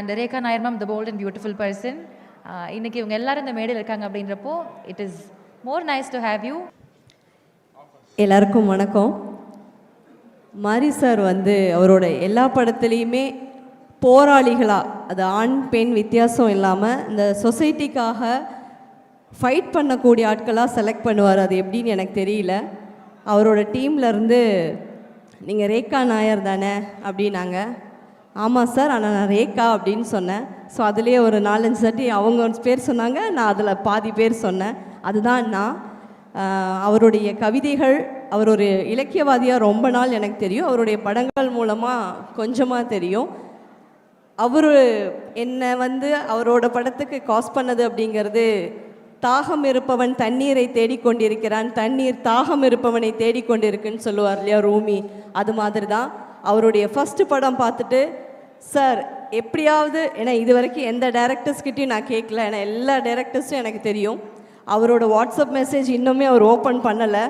And Rekha Nair ma'am the bold and beautiful person இன்னைக்கு இவங்க எல்லாரும் இந்த மேடையில் இருக்காங்க அப்படின்றப்போ it is more nice to have you எல்லாருக்கும் வணக்கம். மாரி சார் வந்து அவரோட எல்லா படத்துலேயுமே போராளிகளாக அது ஆண் பெண் வித்தியாசம் இல்லாமல் இந்த சொசைட்டிக்காக ஃபைட் பண்ணக்கூடிய ஆட்களாக செலக்ட் பண்ணுவார் அது எப்படின்னு எனக்கு தெரியல. அவரோட டீம்லேருந்து நீங்கள் ரேகா நாயர் தானே அப்படின்னாங்க. ஆமாம் சார் ஆனால் நான் ரேகா அப்படின்னு சொன்னேன். ஸோ அதுலேயே ஒரு நாலஞ்சு சட்டி அவங்க ஒரு பேர் சொன்னாங்க நான் அதில் பாதி பேர் சொன்னேன். அதுதான் நான். அவருடைய கவிதைகள் அவர் ஒரு இலக்கியவாதியாக ரொம்ப நாள் எனக்கு தெரியும். அவருடைய படங்கள் மூலமாக கொஞ்சமாக தெரியும். அவர் என்னை வந்து அவரோட படத்துக்கு காஸ் பண்ணது அப்படிங்கிறது தாகம் இருப்பவன் தண்ணீரை தேடிக்கொண்டிருக்கிறான் தண்ணீர் தாகம் இருப்பவனை தேடிக்கொண்டிருக்குன்னு சொல்லுவார் இல்லையா ரூமி? அது மாதிரி தான் அவருடைய ஃபஸ்ட்டு படம் பார்த்துட்டு சார் எப்படியாவது ஏன்னா இது வரைக்கும் எந்த டேரக்டர்ஸ்கிட்டையும் நான் கேட்கல. ஏன்னா எல்லா டேரக்டர்ஸும் எனக்கு தெரியும். அவரோட வாட்ஸ்அப் மெசேஜ் இன்னுமே அவர் ஓப்பன் பண்ணலை.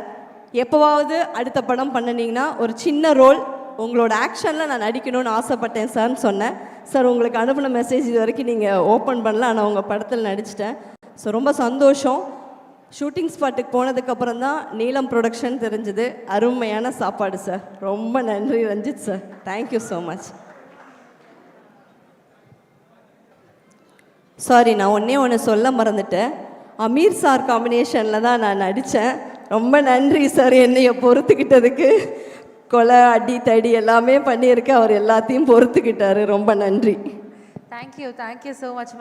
எப்போவாவது அடுத்த படம் பண்ணினீங்கன்னா ஒரு சின்ன ரோல் உங்களோட ஆக்ஷனில் நான் நடிக்கணும்னு ஆசைப்பட்டேன் சார்னு சொன்னேன். சார் உங்களுக்கு அனுப்பின மெசேஜ் இது வரைக்கும் நீங்கள் ஓப்பன் பண்ணல. ஆனால் உங்கள் படத்தில் நடிச்சிட்டேன். ஸோ ரொம்ப சந்தோஷம். ஷூட்டிங் ஸ்பாட்டுக்கு போனதுக்கப்புறம் தான் நீலம் ப்ரொடக்ஷன் தெரிஞ்சது. அருமையான சாப்பாடு சார் ரொம்ப நன்றி Ranjith sir thank you so much sorry நான் ஒன்றே ஒன்று சொல்ல மறந்துட்டேன். அமீர் சார் காம்பினேஷனில் தான் நான் நடித்தேன் ரொம்ப நன்றி சார் என்னைய பொறுத்துக்கிட்டதுக்கு. கொலை அடி தடி எல்லாமே பண்ணியிருக்கேன் அவர் எல்லாத்தையும் பொறுத்துக்கிட்டாரு. ரொம்ப நன்றி. Thank you thank you so much